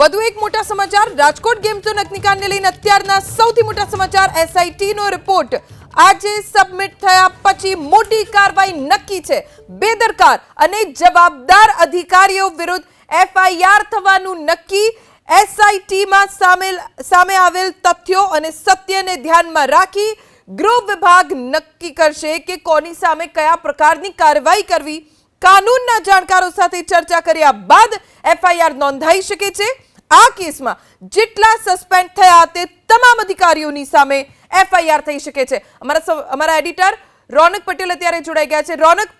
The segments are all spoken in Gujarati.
વધુ એક મોટા સમાચાર. રાજકોટ ગેમ ઝોન અગ્નિકાંડને લઈને અત્યારના સૌથી મોટા સમાચાર. એસઆઈટી નો રિપોર્ટ આજે સબમિટ થયા. પછી મોટી કાર્યવાહી નક્કી છે. બેદરકાર અને જવાબદાર અધિકારીઓ વિરુદ્ધ એફઆઈઆર થવાનું નક્કી. એસઆઈટીમાં સામેલ, સામે આવેલ તથ્યો અને સત્યને ધ્યાનમાં રાખી ગૃહ વિભાગ નક્કી કરશે કે કોની સામે કયા પ્રકારની કાર્યવાહી કરવી. કાનૂનના જાણકારો સાથે ચર્ચા કર્યા બાદ એફઆઈઆર નોંધાઈ શકે છે. આ કેસમાં જેટલા સસ્પેન્ડ થયા તે તમામ અધિકારીઓની સામે એફઆઈઆર થઈ શકે છે. અમારા અમારા એડિટર રોનક પટેલ અત્યારે જોડાઈ ગયા છે. રોનક,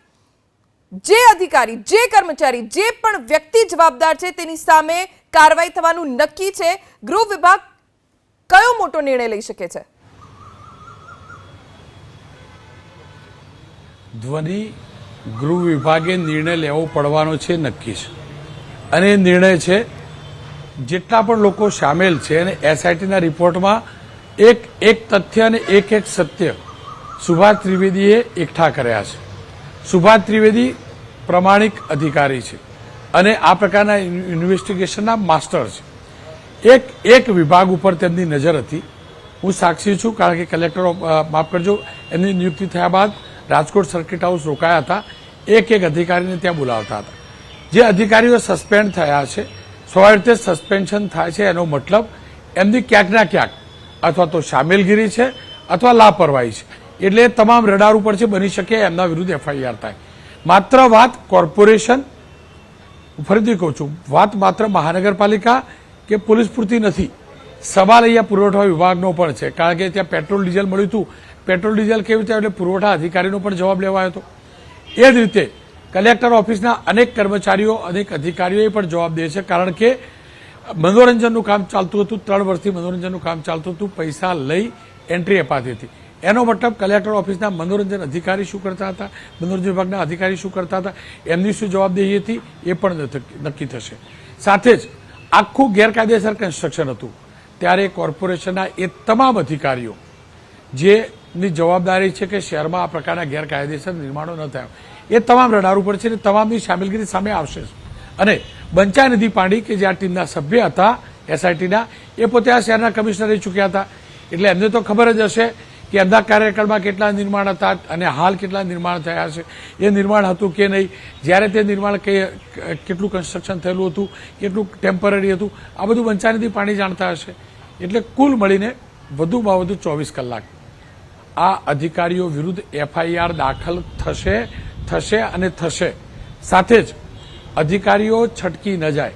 જે અધિકારી, જે કર્મચારી, જે પણ વ્યક્તિ જવાબદાર છે તેની સામે કાર્યવાહી થવાનું નક્કી છે. ગૃહ વિભાગ કયો મોટો નિર્ણય લઈ શકે છે? ધ્વનિ ગૃહ વિભાગે નિર્ણય લેવો પડવાનો છે, નક્કી છે. અને નિર્ણય છે જેટલા પણ લોકો સામેલ છે અને એસઆઈટીના રિપોર્ટમાં એક એક તથ્ય અને એક એક સત્ય સુભાષ ત્રિવેદીએ એકઠા કર્યા છે. સુભાષ ત્રિવેદી પ્રમાણિક અધિકારી છે અને આ પ્રકારના ઇન્વેસ્ટિગેશનના માસ્ટર છે. એક એક વિભાગ ઉપર તેમની નજર હતી. હું સાક્ષી છું કારણ કે કલેક્ટર માફ કરજો, એમની નિયુક્તિ થયા બાદ રાજકોટ સર્કિટ હાઉસ રોકાયા હતા. એક એક અધિકારીને ત્યાં બોલાવતા હતા. જે અધિકારીઓ સસ્પેન્ડ થયા છે સ્વાભાવિક રીતે સસ્પેન્શન થાય છે એનો મતલબ એમની ક્યાંક ના ક્યાંક અથવા તો સામેલગીરી છે અથવા લાપરવાહી છે. એટલે તમામ રડાર ઉપર છે, બની શકે એમના વિરુદ્ધ એફઆઈઆર થાય. માત્ર વાત કોર્પોરેશન ફરીથી કહું છું, વાત માત્ર મહાનગરપાલિકા કે પોલીસ પૂરતી નથી. સવાલ અહીંયા પુરવઠા વિભાગનો પણ છે, કારણ કે ત્યાં પેટ્રોલ, ડીઝલ મળ્યું હતું. પેટ્રોલ, ડીઝલ કેવી રીતે એટલે પુરવઠા અધિકારીનો પણ જવાબ લેવાયો હતો. એ જ રીતે કલેક્ટર ઓફિસના અનેક કર્મચારીઓ, અનેક અધિકારીઓએ પણ જવાબ દે છે, કારણ કે મનોરંજનનું કામ ચાલતું હતું, ત્રણ વર્ષથી મનોરંજનનું કામ ચાલતું હતું, પૈસા લઈ એન્ટ્રી અપાતી હતી. એનો મતલબ કલેક્ટર ઓફિસના મનોરંજન અધિકારી શું કરતા હતા, મનોરંજન વિભાગના અધિકારી શું કરતા હતા, એમની શું જવાબદેહી હતી, એ પણ નક્કી થશે. સાથે જ આખું ગેરકાયદેસર કન્સ્ટ્રક્શન હતું. ત્યારે કોર્પોરેશનના એ તમામ અધિકારીઓ, જેની જવાબદારી છે કે શહેરમાં આ પ્રકારના ગેરકાયદેસર નિર્માણો ન થયા એ તમામ રડાર ઉપર છે અને તમામની સામેલગીરી સામે આવશે અને બંચાનિધિ પાંડી કે જે આ ટીમના સભ્ય હતા, એસઆઈટીના, એ પોતે આ શહેરના કમિશનર રહી ચૂક્યા હતા. એટલે એમને તો ખબર જ હશે કે એમના કાર્યકાળમાં કેટલા નિર્માણ હતા અને હાલ કેટલા નિર્માણ થયા છે. એ નિર્માણ હતું કે નહીં? જ્યારે તે નિર્માણ કેટલું કન્સ્ટ્રક્શન થયેલું હતું, કેટલું ટેમ્પરરી હતું, આ બધું બંચાનિધિ પાણી જાણતા હશે. એટલે કુલ મળીને વધુમાં વધુ ચોવીસ કલાક. આ અધિકારીઓ વિરુદ્ધ એફઆઈઆર દાખલ થશે. થશે અને થશે. સાથે જ અધિકારીઓ છટકી ન જાય.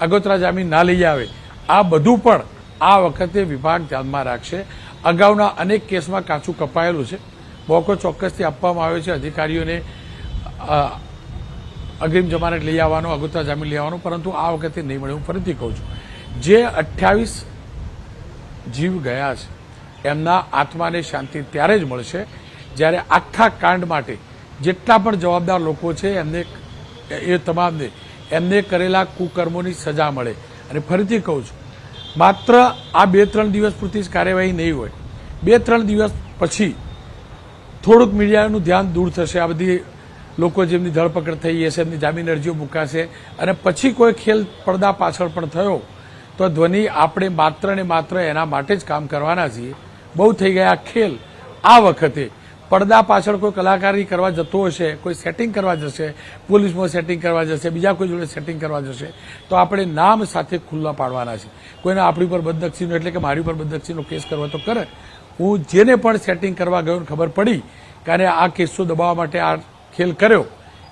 અગોતરા જામીન ના લઈ આવે. આ બધું પણ આ વખતે વિભાગ ધ્યાનમાં રાખશે. અગાઉના અનેક કેસમાં કાચું કપાયેલું છે. મોકો ચોક્કસથી આપવામાં આવ્યો છે. અધિકારીઓને અગ્રિમ જમાનત લઈ આવવાનો, અગોતરા જામીન લઈ આવવાનો, પરંતુ આ વખતે નહીં મળે. હું ફરીથી કહું છું. જે અઠ્યાવીસ જીવ ગયા છે, એમના આત્માને શાંતિ ત્યારે જ મળશે જ્યારે આખા કાંડ માટે જેટલા પણ જવાબદાર લોકો છે, એમને એ તમામને, એમને કરેલા કુકર્મોની સજા મળે. અને ફરીથી કહું છું, માત્ર આ બે ત્રણ દિવસ પૂરતી જ કાર્યવાહી નહીં હોય. બે ત્રણ દિવસ પછી થોડુંક મીડિયાનું ધ્યાન દૂર થશે. આ બધી લોકો જેમની ધરપકડ થઈ હશે એમની જામીન અરજીઓ મુકાશે. અને પછી કોઈ ખેલ પડદા પાછળ પણ થયો, તો ધ્વનિ આપણે માત્ર ને માત્ર એના માટે જ કામ કરવાના છીએ. બહુ થઈ ગયા ખેલ. આ વખતે પડદા પાછળ કોઈ કલાકારી કરવા જતો હશે, કોઈ સેટિંગ કરવા જશે, પોલીસમાં સેટિંગ કરવા જશે, બીજા કોઈ જોડે સેટિંગ કરવા જશે, તો આપણે નામ સાથે ખુલ્લા પાડવાના છે. કોઈને આપણી પર બદનક્ષીનો એટલે કે મારી પર બદનક્ષીનો કેસ કરવા તો કરે. હું જેને પણ સેટિંગ કરવા ગયો ખબર પડી કારણ આ કેસો દબાવવા માટે આ ખેલ કર્યો,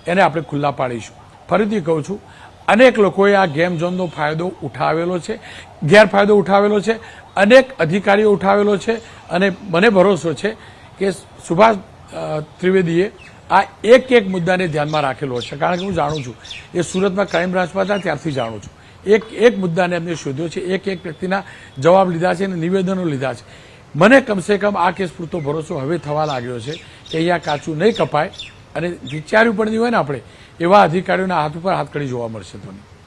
એને આપણે ખુલ્લા પાડીશું. ફરીથી કહું છું, અનેક લોકોએ આ ગેમ ઝોનનો ફાયદો ઉઠાવેલો છે, ગેરફાયદો ઉઠાવેલો છે, અનેક અધિકારીઓ ઉઠાવેલો છે અને મને ભરોસો છે કે સુભાષ ત્રિવેદીએ આ એક એક મુદ્દાને ધ્યાનમાં રાખેલો હશે. કારણ કે હું જાણું છું, એ સુરતમાં ક્રાઇમ બ્રાન્ચમાં હતા ત્યારથી જાણું છું. એક એક મુદ્દાને એમને શોધ્યો છે, એક એક વ્યક્તિના જવાબ લીધા છે અને નિવેદનો લીધા છે. મને કમસે કમ આ કેસ પૂરતો ભરોસો હવે થવા લાગ્યો છે કે અહીંયા કાચું નહીં કપાય અને વિચાર્યું પણ નહીં હોય ને આપણે, એવા અધિકારીઓના હાથ ઉપર હાથ કડી જોવા મળશે ધોની.